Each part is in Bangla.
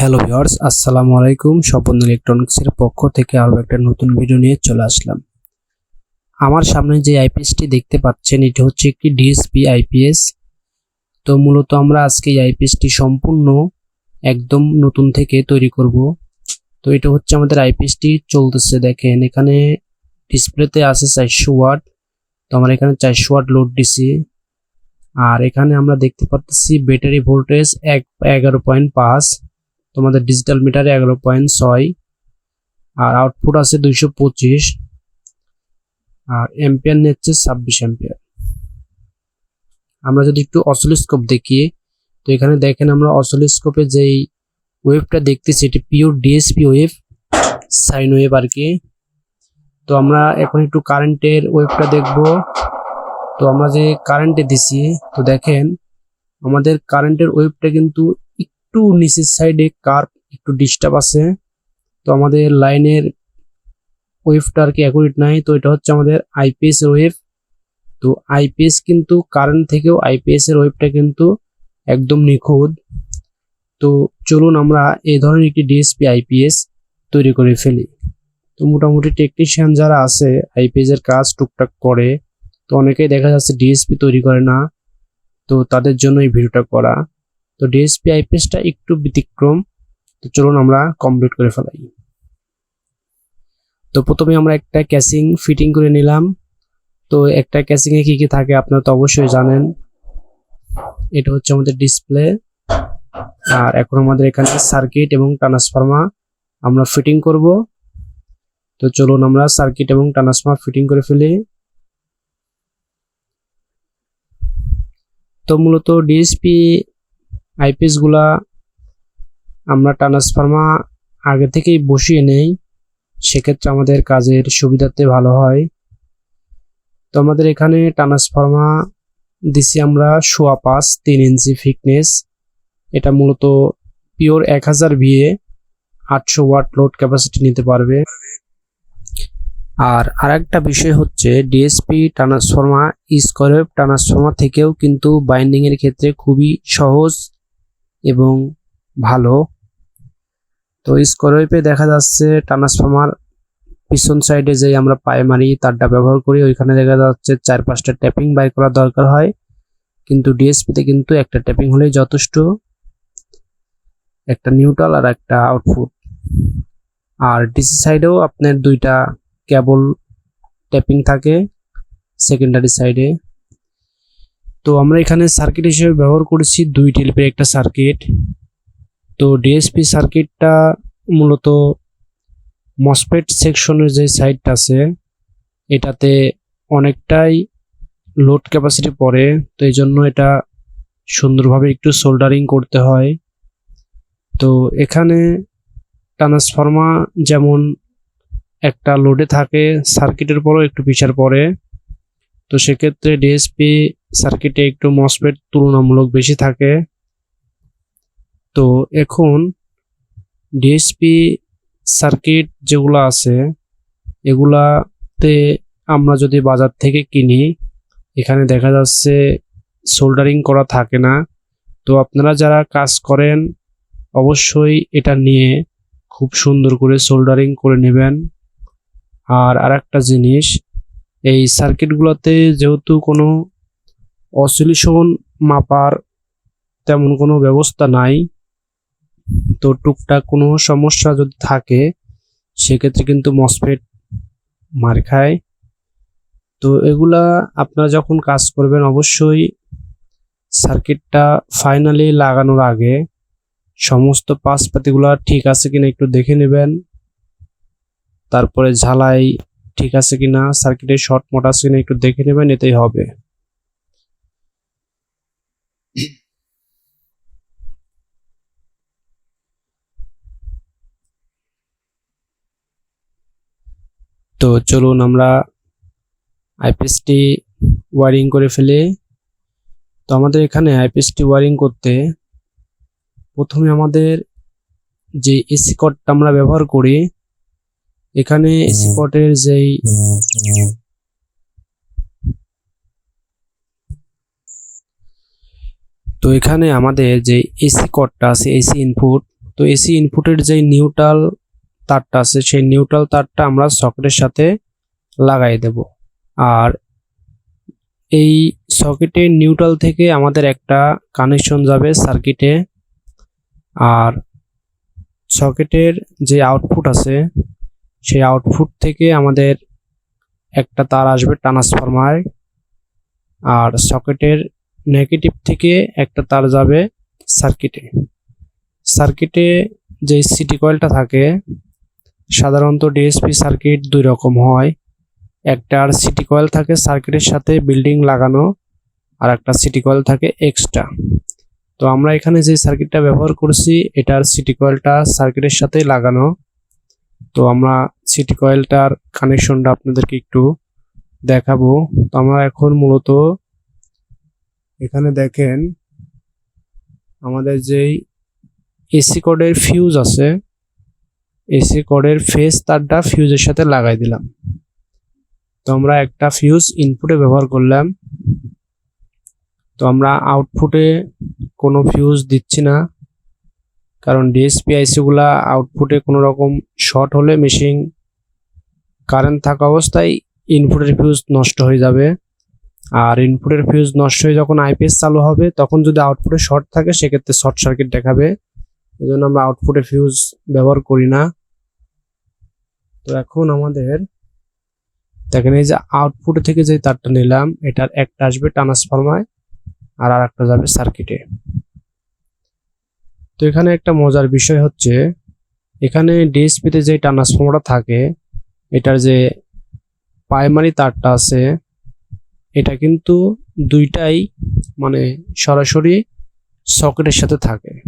হ্যালো ভিউয়ার্স আসসালামু আলাইকুম। স্বপন ইলেকট্রনিক্সের পক্ষ থেকে আরও একটা নতুন ভিডিও নিয়ে চলে আসলাম। আমার সামনে যে আইপিএসটি দেখতে পাচ্ছেন, এটি হচ্ছে একটি ডিএসপি আইপিএস তো মূলত আমরা আজকে এই আইপিএসটি সম্পূর্ণ একদম নতুন থেকে তৈরি করব। তো এটা হচ্ছে আমাদের আইপিএসটি চলতেছে, দেখেন। এখানে ডিসপ্লেতে আছে চারশো ওয়াট। তো আমরা এখানে চারশো ওয়াট লোড দিছি। আর এখানে আমরা দেখতে পাচ্ছি ব্যাটারি ভোল্টেজ এক, এগারো পয়েন্ট পাঁচ। তোমাদের ডিজিটাল মিটারে এগারো পয়েন্ট ছয় আর আউটপুট আছে দুইশো পঁচিশ আর এম্পিয়ার নিচ্ছে ছাব্বিশ এম্পিয়ার আমরা যদি একটু অসিলোস্কোপ দেখি তো এখানে দেখেন আমরা অসিলোস্কোপে যেই ওয়েভটা দেখতেছি, এটি pure DSP wave sine wave আর কি। তো আমরা এখন একটু কারেন্টের ওয়েভটা দেখব। তো আমরা যে কারেন্টে দিছি, তো দেখেন, আমাদের কারেন্টের ওয়েভটা কিন্তু একটু নিচের সাইডে কার্ভ একটু ডিস্টার্ব আছে। তো আমাদের লাইনের ওয়েভটা আর কি অ্যাকুরেট নাই। তো এটা হচ্ছে আমাদের আইপিএস এর ওয়েভ তো আইপিএস কিন্তু কারেন্ট থেকেও আইপিএস এর ওয়েভটা কিন্তু একদম নিখুঁত। তো চলুন আমরা এই ধরনের একটি ডিএসপি আইপিএস তৈরি করে ফেলি। তো মোটামুটি টেকনিশিয়ান যারা আছে আইপিএস এর কাজ টুকটাক করে, তো অনেকেই দেখা যাচ্ছে ডিএসপি তৈরি করে না। তো তাদের জন্য এই ভিডিওটা করা। তো ডিএসপি আইপিএসটা একটু ব্যতিক্রম। তো চলুন আমরা কমপ্লিট করে ফেলাই। তো প্রথমে আমরা একটা ক্যাসিং ফিটিং করে নিলাম। তো একটা ক্যাসিং এ কি কি থাকে আপনারা তো অবশ্যই জানেন। এটা হচ্ছে আমাদের ডিসপ্লে আর এখন আমাদের এখানে সার্কিট এবং ট্রান্সফর্মার আমরা ফিটিং করব। তো চলুন আমরা সার্কিট এবং ট্রান্সফর্মার ফিটিং করে ফেলি। তো মূলত ডিএসপি আইপিএসগুলা আমরা ট্রান্সফার্মা আগে থেকেই বসিয়ে নেই। সেক্ষেত্রে আমাদের কাজের সুবিধাতে ভালো হয়। তো আমাদের এখানে ট্রান্সফার্মা দিছি আমরা সোয়া পাঁচ, তিন ইঞ্চি ফিটনেস এটা মূলত পিওর এক হাজার ভিএ, আটশো ওয়াট লোড ক্যাপাসিটি নিতে পারবে। আর আরেকটা বিষয় হচ্ছে ডিএসপি ট্রান্সফর্মা স্কোয়ার ট্রান্সফর্মা থেকেও কিন্তু বাইন্ডিংয়ের ক্ষেত্রে খুবই সহজ। এবং ভালো। তো স্কোয়ারওয়েপে দেখা যাচ্ছে ট্রান্সফর্মার পিছন সাইডে যে আমরা পায়ে মারি তারটা ব্যবহার করি, ওইখানে দেখা যাচ্ছে চার পাঁচটা ট্যাপিং বাই করা দরকার হয়। কিন্তু ডিএসপিতে কিন্তু একটা ট্যাপিং হলেই যথেষ্ট। একটা নিউট্রাল আর একটা আউটপুট আর ডিসি সাইডেও আপনার দুইটা কেবল ট্যাপিং থাকে সেকেন্ডারি সাইডে তো আমরা এখানে সার্কিট হিসেবে ব্যবহার করেছি দুই টেলিপের একটা সার্কিট তো ডিএসপি সার্কিটটা মূলত মসপেট সেকশনের যে সাইডটা আছে, এটাতে অনেকটাই লোড ক্যাপাসিটি পড়ে, তো এই জন্য এটা সুন্দরভাবে একটু সোল্ডারিং করতে হয়। তো এখানে ট্রান্সফর্মা যেমন একটা লোডে থাকে সার্কিটের পরও একটু পিছার পরে তো সেক্ষেত্রে ডিএসপি সার্কিটে একটু মসপেট তুলনামূলক বেশি থাকে। তো এখন ডিএসপি সার্কিট যেগুলো আছে, এগুলাতে আমরা যদি বাজার থেকে কিনি, এখানে দেখা যাচ্ছে সোল্ডারিং করা থাকে না। তো আপনারা যারা কাজ করেন, অবশ্যই এটা নিয়ে খুব সুন্দর করে সোল্ডারিং করে নেবেন। আর আরেকটা জিনিস এই সার্কিটগুলোতে যেহেতু কোনো অসিলেশন মাপার তেমন কোনো ব্যবস্থা নাই, তো টুকটাক কোনো সমস্যা যদি থাকে, সেক্ষেত্রে কিন্তু মসফেট মার খায়। তো এগুলা আপনারা যখন কাজ করবেন, অবশ্যই সার্কিটটা ফাইনালি লাগানোর আগে সমস্ত পাশপাতিগুলা ঠিক আছে কিনা একটু দেখে নেবেন। তারপরে ঝালাই ঠিক আছে কিনা সার্কিটের শর্ট মোট আছে কিনা একটু দেখে নেবেন, এতেই হবে। তো চলুন আমরা আইপিএসটি ওয়ারিং করে ফেলি। তো আমাদের এখানে আইপিএসটি ওয়ারিং করতে প্রথমে আমাদের যে এসি কটটা আমরা ব্যবহার করি এখানে এসি কটের যেই তো এখানে আমাদের যে এসি কটটা আছে এসি ইনপুট তো এসি ইনপুটের যে নিউট্রাল তারটা আছে সেই নিউট্রাল তারটা আমরা সকেটের সাথে লাগাই দেব। আর এই সকেটের নিউট্রাল থেকে আমাদের একটা কানেকশন যাবে সার্কিটে আর সকেটের যে আউটপুট আছে সেই আউটপুট থেকে আমাদের একটা তার আসবে ট্রান্সফরমার আর সকেটের নেগেটিভ থেকে একটা তার যাবে সার্কিটে সার্কিটে যে সিটি কয়েলটা থাকে, সাধারণত ডিএসপি সার্কিট দুই রকম হয়। একটা আর সিটি কয়েল থাকে সার্কিটের সাথে বিল্ডিং লাগানো, আর একটা সিটি কয়েল থাকে এক্সট্রা তো আমরা এখানে যে সার্কিটটা ব্যবহার করছি এটার সিটি কয়েলটা সার্কিটের সাথে লাগানো। তো আমরা সিটি কয়েলটার কানেকশনটা আপনাদেরকে একটু দেখাবো। তো আমরা এখন মূলত এখানে দেখেন, আমাদের যেই এসি কোডের ফিউজ আছে এসি কোডের ফেস তারটা ফিউজের সাথে লাগাই দিলাম। তো আমরা একটা ফিউজ ইনপুটে ব্যবহার করলাম। তো আমরা আউটপুটে কোনো ফিউজ দিচ্ছি না। কারণ ডিএসপি আইসিগুলা আউটপুটে কোনো রকম শর্ট হলে মেশিন কারেন্ট থাকা অবস্থায় ইনপুটের ফিউজ নষ্ট হয়ে যাবে। আর ইনপুটের ফিউজ নষ্ট হয়ে যখন আইপিএস চালু হবে, তখন যদি আউটপুটে শর্ট থাকে, সেক্ষেত্রে শর্ট সার্কিট দেখাবে। এই জন্য আমরা আউটপুটে ফিউজ ব্যবহার করি না। তো এখন আমাদের দেখেন, এই যে আউটপুট থেকে যে তারটা নিলাম, এটার একটা আসবে ট্রান্সফরমার আর আর একটা যাবে সার্কিটে তো এখানে একটা মজার বিষয় হচ্ছে, এখানে ডিএসপিতে যে ট্রান্সফর্মারটা থাকে, এটার যে প্রাইমারি তারটা আছে, এটা কিন্তু দুইটাই মানে সরাসরি সকেটের সাথে থাকে।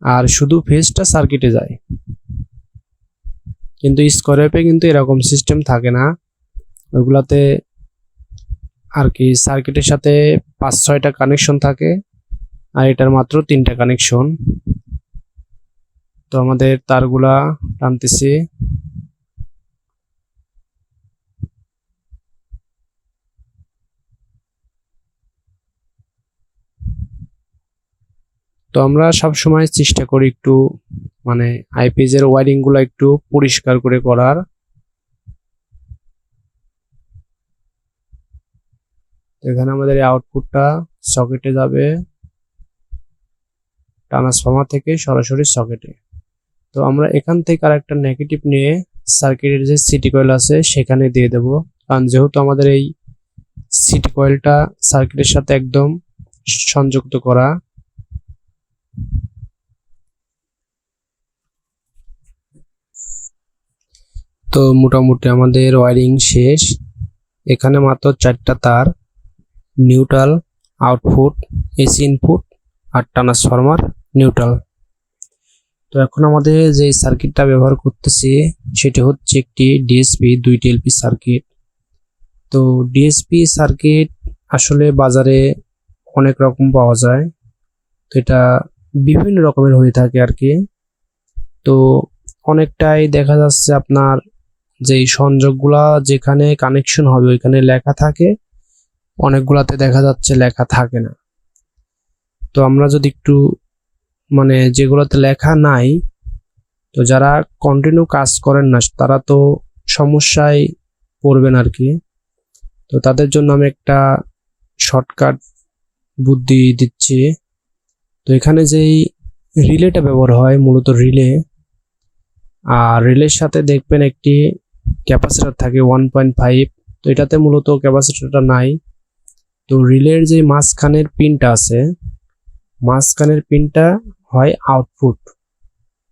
আর শুধু ফেজটা সার্কিটে যায়। কিন্তু স্কোয়ারপে কিন্তু এরকম সিস্টেম থাকে না। ওইগুলাতে আর কি সার্কিটের সাথে পাঁচ ছয়টা কানেকশন থাকে। আর এটার মাত্র তিনটা কানেকশন তো আমাদের তারগুলা টানতেছি। তো আমরা সব সময় চেষ্টা করি একটু মানে আইপিএস এর ওয়ারিংগুলো একটু পরিষ্কার করে করার। এখানে আমাদের আউটপুটটা সকেটে যাবে। ট্রান্সফর্মার থেকে সরাসরি সকেটে। তো আমরা এখান থেকে আর একটা নেগেটিভ নিয়ে সার্কিটের যে সিটি কয়েল আছে সেখানে দিয়ে দেব। কারণ যেহেতু আমাদের এই সিটি কয়েলটা সার্কিটের সাথে একদম সংযুক্ত করা। তো মোটামুটি আমাদের ওয়ারিং শেষ। এখানে মাত্র চারটা তার, নিউট্রাল, আউটপুট, এসি ইনপুট আর ট্রান্সফরমার। নিউট্রাল তো এখন আমাদের যে সার্কিটটা ব্যবহার করতেছি, সেটি হচ্ছে একটি ডিএসপি দুইটি এলপি সার্কিট তো ডিএসপি সার্কিট আসলে বাজারে অনেক রকম পাওয়া যায়। তো এটা বিভিন্ন রকমের হয়ে থাকে আর কি। তো অনেকটাই দেখা যাচ্ছে আপনার যেই সংযোগগুলা যেখানে কানেকশন হবে, ওইখানে লেখা থাকে। অনেকগুলাতে দেখা যাচ্ছে লেখা থাকে না। তো আমরা যদি একটু মানে যেগুলোতে লেখা নাই, তো যারা কন্টিনিউ কাজ করেন না, তারা তো সমস্যায় পড়বেন আর কি। তো তাদের জন্য আমি একটা শর্টকাট বুদ্ধি দিচ্ছি। তো এখানে যেই রিলেটা ব্যবহার হয়, মূলত রিলে আর রিলের সাথে দেখবেন একটি ক্যাপাসিটার থাকে ওয়ান পয়েন্ট ফাইভ তো এটাতে মূলত ক্যাপাসিটারটা নাই। তো রিলের যে মাঝখানের পিনটা আছে মাঝখানের পিনটা হয় আউটপুট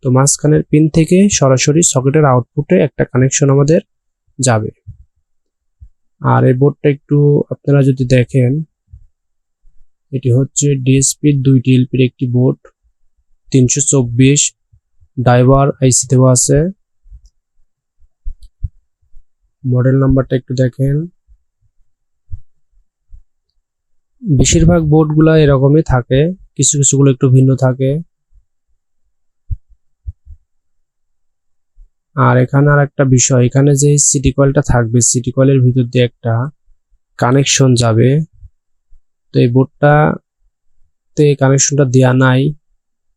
তো মাঝখানের পিন থেকে সরাসরি সকেটের আউটপুটে একটা কানেকশন আমাদের যাবে। আর এই বোর্ডটা একটু আপনারা যদি দেখেন, এটি হচ্ছে ডিএসপির দুইটি এলপির একটি বোর্ড তিনশো চব্বিশ ড্রাইভার আইসি দেওয়া আছে। মডেল নাম্বারটা একটু দেখেন। বেশিরভাগ বোর্ডগুলো এরকমই থাকে। কিছু কিছুগুলো একটু ভিন্ন থাকে। আর এখানে আর একটা বিষয়, এখানে যে সিটি কয়েলটা থাকবে সিটি কয়েলের ভিতর দিয়ে একটা কানেকশন যাবে। তো এই বোর্ডটাতে কানেকশনটা দেওয়া নাই।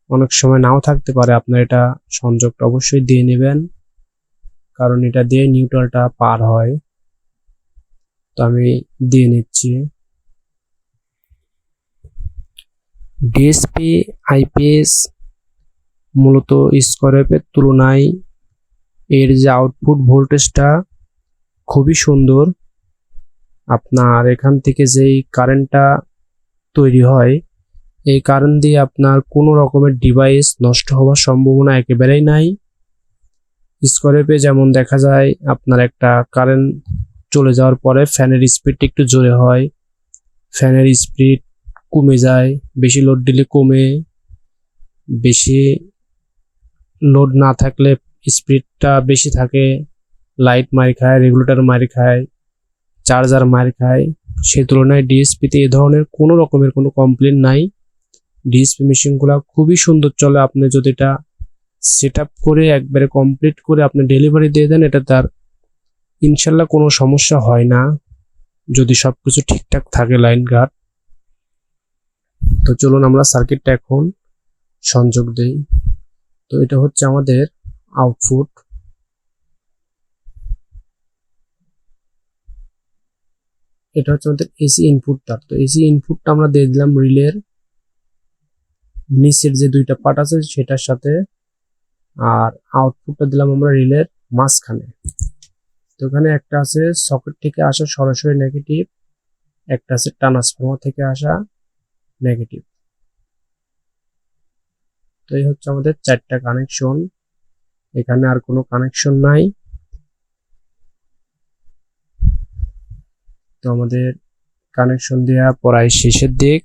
অনেক সময় নাও থাকতে পারে, আপনার এটা সংযোগটা অবশ্যই দিয়ে নেবেন। কারণ এটা দিয়ে নিউট্রালটা পার হয়। তো আমি দিয়ে নিচ্ছি। ডিএসপি, আইপিএস মূলত স্কোয়ারওয়েভের তুলনায় এর যে আউটপুট ভোল্টেজটা খুবই সুন্দর। আপনার এখান থেকে যেই কারেন্টটা তৈরি হয়, এই কারেন্ট দিয়ে আপনার কোনো রকমের ডিভাইস নষ্ট হওয়ার সম্ভাবনা একেবারেই নাই। স্কোয়ারওয়েভে যেমন দেখা যায়, আপনার একটা কারেন্ট চলে যাওয়ার পরে ফ্যানের স্পিডটা একটু জোরে হয়। ফ্যানের স্পিড কমে যায়, বেশি লোড দিলে কমে, বেশি লোড না থাকলে স্পিডটা বেশি থাকে লাইট মারি খায় রেগুলেটর মারি খায় চার্জার মারি খায়। সে তুলনায় ডিএসপিতে এ ধরনের কোনো রকমের কোনো কমপ্লেন নাই। ডিএসপি মেশিনগুলো খুবই সুন্দর চলে। আপনি যদি এটা সেট করে একবারে কমপ্লিট করে আপনি ডেলিভারি দিয়ে দেন, এটা তার ইনশাল্লাহ কোনো সমস্যা হয় না। যদি সব কিছু ঠিকঠাক থাকে লাইন গার্ড তো চলুন আমরা সার্কিটটা এখন সংযোগ দেই। তো এটা হচ্ছে আমাদের আউটপুট এটা হচ্ছে আমাদের এসি ইনপুটটা তো এসি ইনপুটটা আমরা দিয়ে দিলাম রিলের নিচের যে দুইটা পার্ট আছে সেটার সাথে। আর আউটপুটটা দিলাম আমরা রিলের মাঝখানে। তো এখানে একটা আছে সকেট থেকে আসা সরাসরি নেগেটিভ একটা আছে ট্রান্সফর্মার থেকে আসা। নেগেটিভ। তো এই হচ্ছে আমাদের চারটা কানেকশন। এখানে আর কোনো কানেকশন নাই। তো আমাদের কানেকশন দেওয়া প্রায় শেষের দিক।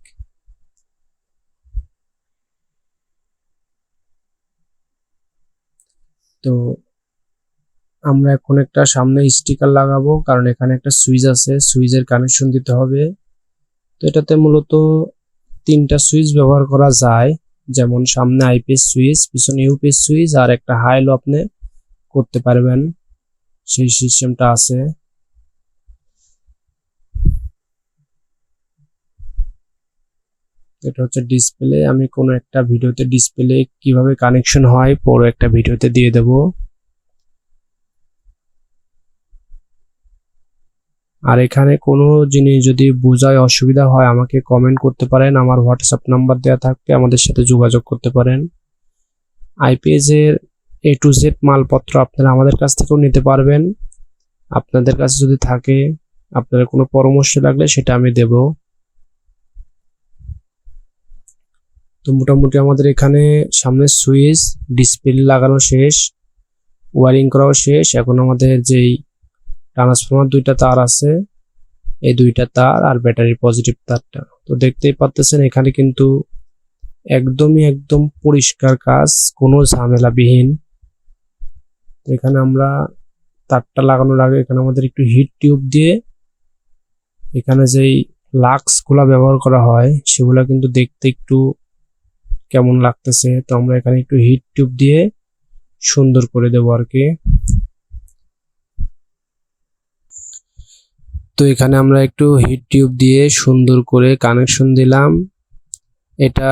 তো আমরা এখন একটা সামনে স্টিকার লাগাবো, কারণ এখানে একটা সুইচ আছে, সুইচের কানেকশন দিতে হবে। তো এটাতে মূলত তিনটা সুইচ ব্যবহার করা যায়। যেমন সামনে আইপিএস সুইচ পিছনে ইউপিএস সুইচ আর একটা হাইলো আপনি করতে পারবেন। সেই সিস্টেমটা আছে। এটা হচ্ছে ডিসপ্লে আমি কোনো একটা ভিডিওতে ডিসপ্লে কীভাবে কানেকশন হয়, পরে একটা ভিডিওতে দিয়ে দেব। আর এখানে কোনো জিনিস যদি বোঝায় অসুবিধা হয়, আমাকে কমেন্ট করতে পারেন। আমার হোয়াটসঅ্যাপ নাম্বার দেওয়া থাকবে, আমাদের সাথে যোগাযোগ করতে পারেন। আইপিএস এর এ টু জেড মালপত্র আপনারা আমাদের কাছ থেকেও নিতে পারবেন। আপনাদের কাছে যদি থাকে, আপনাদের কোনো পরামর্শ লাগলে সেটা আমি দেবো। তো মোটামুটি আমাদের এখানে সামনে সুইচ ডিসপ্লে লাগানো শেষ ওয়ারিং করাও শেষ। এখন আমাদের যেই ট্রান্সফর্মার দুইটা তার আছে, এই দুইটা তার আর ব্যাটারি পজিটিভ তারটা। তো দেখতেই পাচ্ছেন এখানে কিন্তু একদমই একদম পরিষ্কার কাজ, কোনো ঝামেলাবিহীন। এখানে আমরা তারটা লাগানোর আগে এখানে আমাদের একটু হিট টিউব দিয়ে এখানে যেই লাক্সগুলা ব্যবহার করা হয়, সেগুলা কিন্তু দেখতে একটু কেমন লাগতেছে। তো আমরা এখানে একটু হিট টিউব দিয়ে সুন্দর করে দেবো আর কি তো এখানে আমরা একটু হিট টিউব দিয়ে সুন্দর করে কানেকশন দিলাম। এটা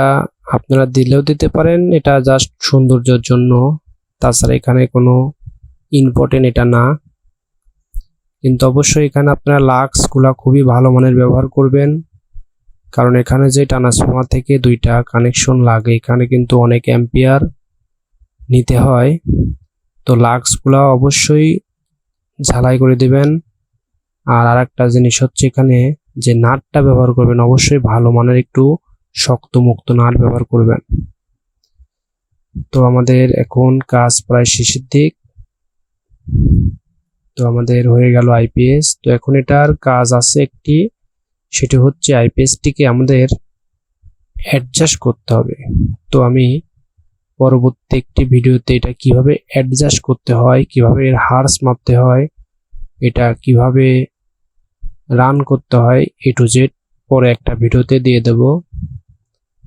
আপনারা দিলেও দিতে পারেন, এটা জাস্ট সৌন্দর্যের জন্য। তাছাড়া এখানে কোনো ইম্পর্টেন্ট এটা না। কিন্তু অবশ্যই এখানে আপনারা লাক্সগুলা খুবই ভালো মানের ব্যবহার করবেন। কারণ এখানে যে ট্রান্সফর্মার থেকে দুইটা কানেকশন লাগে, এখানে কিন্তু অনেক অ্যাম্পিয়ার নিতে হয়। তো লাক্সগুলো অবশ্যই ঝালাই করে দেবেন। আর আরেকটা জিনিস হচ্ছে এখানে যে নাটটা ব্যবহার করবেন, অবশ্যই ভালো মানের একটু শক্ত মুক্ত নাট ব্যবহার করবেন। তো আমাদের এখন কাজ প্রায় শেষের দিক। তো আমাদের হয়ে গেল আইপিএস। তো এখন এটার কাজ আছে একটি, সেটি হচ্ছে আইপিএসটিকে আমাদের অ্যাডজাস্ট করতে হবে। তো আমি পরবর্তী একটি ভিডিওতে এটা কীভাবে অ্যাডজাস্ট করতে হয়, কীভাবে এর হার্স মাপতে হয় এটা কীভাবে রান করতে হয় এ টু জেড পরে একটা ভিডিওতে দিয়ে দেব।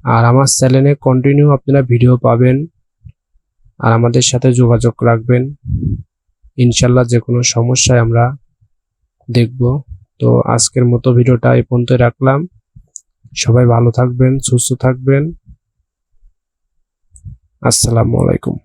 আর আমার চ্যানেলে কন্টিনিউ আপনারা ভিডিও পাবেন আর আমাদের সাথে যোগাযোগ রাখবেন। ইনশাল্লাহ যে কোনো সমস্যায় আমরা দেখব। তো আজকের মতো ভিডিওটা এই পর্যন্ত রাখলাম। সবাই ভালো থাকবেন, সুস্থ থাকবেন। আসসালামু আলাইকুম।